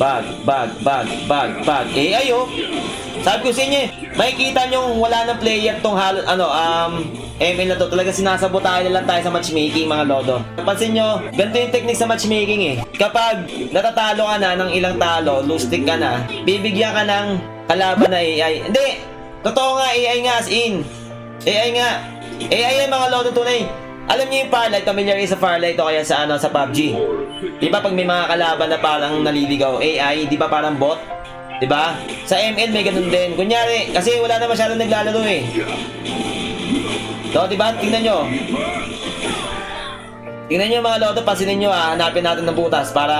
Bag, bag, bag, bag, bag. Eh, ayo. Sabi ko sa inyo, eh, makikita nyo wala ng player tong halo, ano, um, ML na to. Talaga sinasabotahan na lang tayo sa matchmaking, mga lodo. Pansin nyo, ganito yung technique sa matchmaking eh. Kapag natatalo ka na ng ilang talo, lose streak ka na, bibigyan ka ng kalaban na AI. Hindi! Totoo nga, AI nga as in. AI nga. AI yan mga lodo tunay. Alam niyo yung Farlight, familiar kayo sa Farlight o kaya sa ano sa PUBG. Di ba pag may mga kalaban na parang naliligaw, AI, di ba parang bot? Di ba? Sa ML may ganun din. Kunyari, kasi wala na masyadong naglalaro eh. So, di ba? Tingnan nyo. Tingnan nyo mga lodo, pansinin nyo ah, hanapin natin ng butas para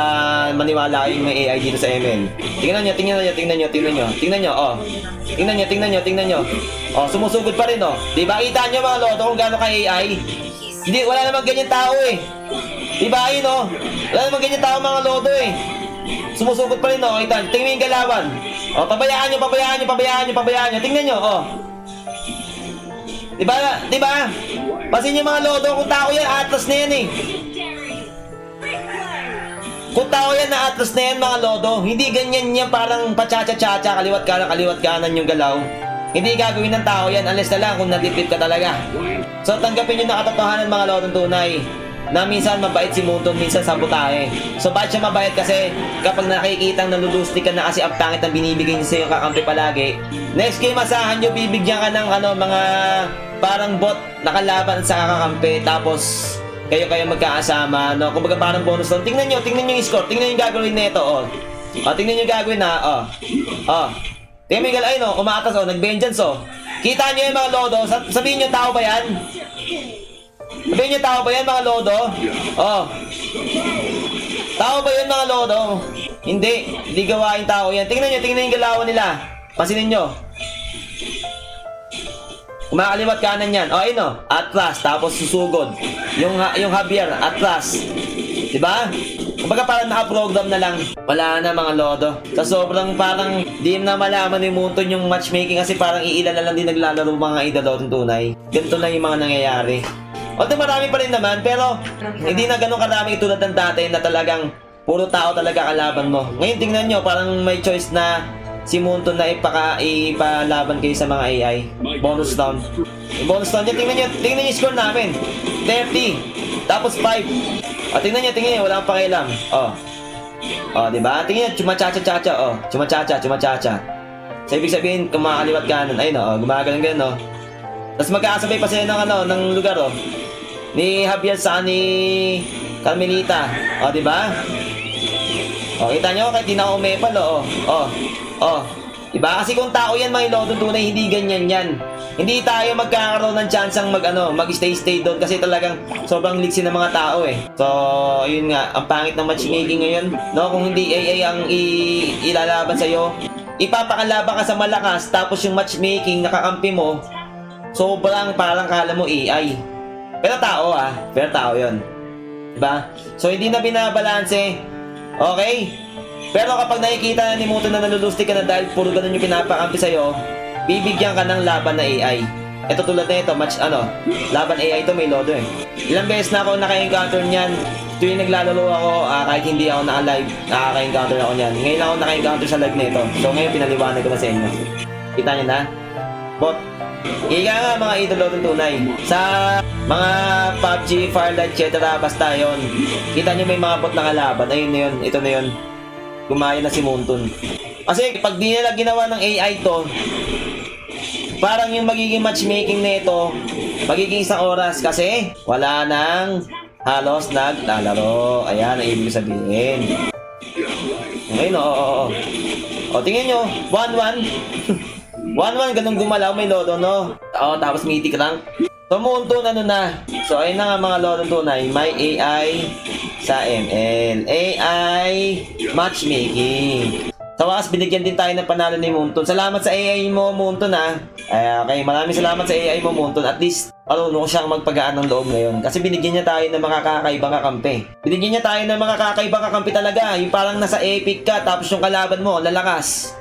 maniwala kayong may AI dito sa ML. Tingnan nyo, tingnan nyo, tingnan nyo, tingnan nyo, tingnan nyo, oh. Tingnan nyo, tingnan nyo, tingnan nyo. Oh, sumusugod pa rin oh. Di ba? Kita nyo mga lodo kung gaano ka AI. Hindi, wala namang ganyan tao eh. Di ba ayun oh? Wala namang ganyan tao mga lodo eh. Sumusugod pa rin oh, kita. Tingnan yung galawan. Oh, pabayaan nyo, pabayaan nyo, pabayaan nyo, pabayaan nyo. Tingnan nyo, oh. Di ba? Di ba? Pasin nyo mga lodo, kung tao yan, atlas na yan eh. Kung tao yan na atlas na yan mga lodo, hindi ganyan yan parang pachacha-chacha, kaliwat kanan, kaliwat kanan yung galaw. Hindi gagawin ng tao yan unless na lang kung nadipit ka talaga. So tanggapin nyo na katotohanan mga lodong tunay na minsan mabait si Munton, minsan sabotahe. So bakit siya mabait? Kasi kapag nakikitang nalulustig ka na kasi ang pangit ang binibigay niya sa'yo kakampi palagi, next game asahan nyo, bibigyan ka ng ano, mga parang bot nakalaban sa kakampi tapos kayo kayo magkakasama, no? Kumbaga parang bonus lang. Tingnan nyo, tingnan nyo yung score, tingnan yung gagawin nito, oh. Oh, tingnan nyo yung gagawin na, oh. Oh. Tingnan mo yung gal- ay no, kumaatas, oh, nag-vengeance, oh. Kita nyo yung mga lodo, Sa- sabihin nyo tao ba yan? Sabihin nyo tao ba yan mga lodo? Oh. Tao ba yan mga lodo? Hindi, hindi gawain tao yan. Tingnan nyo, tingnan yung galawan nila. Pasinin nyo. Kumakaliwat kanan yan. O, ayun o. Atlas, tapos susugod. Yung, yung Javier, Atlas. Diba? Kumbaga parang naka-program na lang. Wala na mga lodo. Sa sobrang parang di na malaman ni Munton yung matchmaking kasi parang iilan na lang din naglalaro mga idolotong tunay. Ganito lang yung mga nangyayari. Although marami pa rin naman, pero hindi na ganun karami tulad ng dati na talagang puro tao talaga kalaban mo. Ngayon tingnan nyo, parang may choice na si Munton na ipaka, ipalaban kayo sa mga AI. Bonus round. Bonus round yan, tingnan nyo, tingnan nyo yung score namin. 30. Tapos 5. O, tingnan nyo, tingnan nyo, wala akong pakialam. O. O, di ba? Tingnan nyo, chumachacha-chacha. O, chumachacha, chumachacha. So, ibig sabihin, kumakaliwat kanan. Ayun, o, gumagano'n ganun, o. Tapos magkakasabay pa sila ng ano, ng lugar, oh. Ni Javier sa ni Carmelita. O, di ba? O, kita nyo, kahit di na ako umepal, oh. O, o. Diba? Kasi kung tao yan, mga ilodong tunay, hindi ganyan yan. Hindi tayo magkakaroon ng chance ang mag, ano, mag-stay-stay doon kasi talagang sobrang liksi ng mga tao eh. So, yun nga, ang pangit ng matchmaking ngayon. No, kung hindi AA ang i- ilalaban sa'yo, ipapakalaban ka sa malakas tapos yung matchmaking nakakampi mo, sobrang parang kala mo AI. Pero tao ah, pero tao yon, Diba? So hindi na binabalanse. Okay? Pero kapag nakikita na ni Muto na nalulustig ka na dahil puro ganun yung pinapakampi sa'yo, bibigyan ka ng laban na AI. Ito tulad na ito, match ano, laban AI ito may lodo eh. Ilang beses na ako naka-encounter niyan. Tuwing naglalaro ako, ah, kahit hindi ako naka-live, nakaka-encounter ako niyan. Ngayon ako naka-encounter sa live na ito. So ngayon pinaliwanag ko na sa inyo. Kita niyo na? Bot, Ika nga mga idolo ng tunay. Sa mga PUBG, Firelight, etc. Basta yon. Kita nyo may mga bot na kalaban. Ayun na yun. Ito na yun. Gumaya na si Munton. Kasi pag di nila ginawa ng AI to, parang yung magiging matchmaking na ito, magiging isang oras kasi wala nang halos naglalaro. Ayan ang ibig sabihin. Okay, no? Oo. O, tingnan nyo. 1-1. 1-1, ganun gumalaw, may lodo, no? Oo, tapos mythic rank. So, Moonton, ano na? So, ayun na nga mga lodo tunay. May AI sa ML. AI matchmaking. Sa wakas, binigyan din tayo ng panalo ni Moonton. Salamat sa AI mo, Moonton, ha? Ay, okay, maraming salamat sa AI mo, Moonton. At least, marunong siyang magpagaan ng loob ngayon. Kasi binigyan niya tayo ng mga kakaibang kakampi. Binigyan niya tayo ng mga kakaibang kakampi talaga. Yung parang nasa epic ka, tapos yung kalaban mo, lalakas.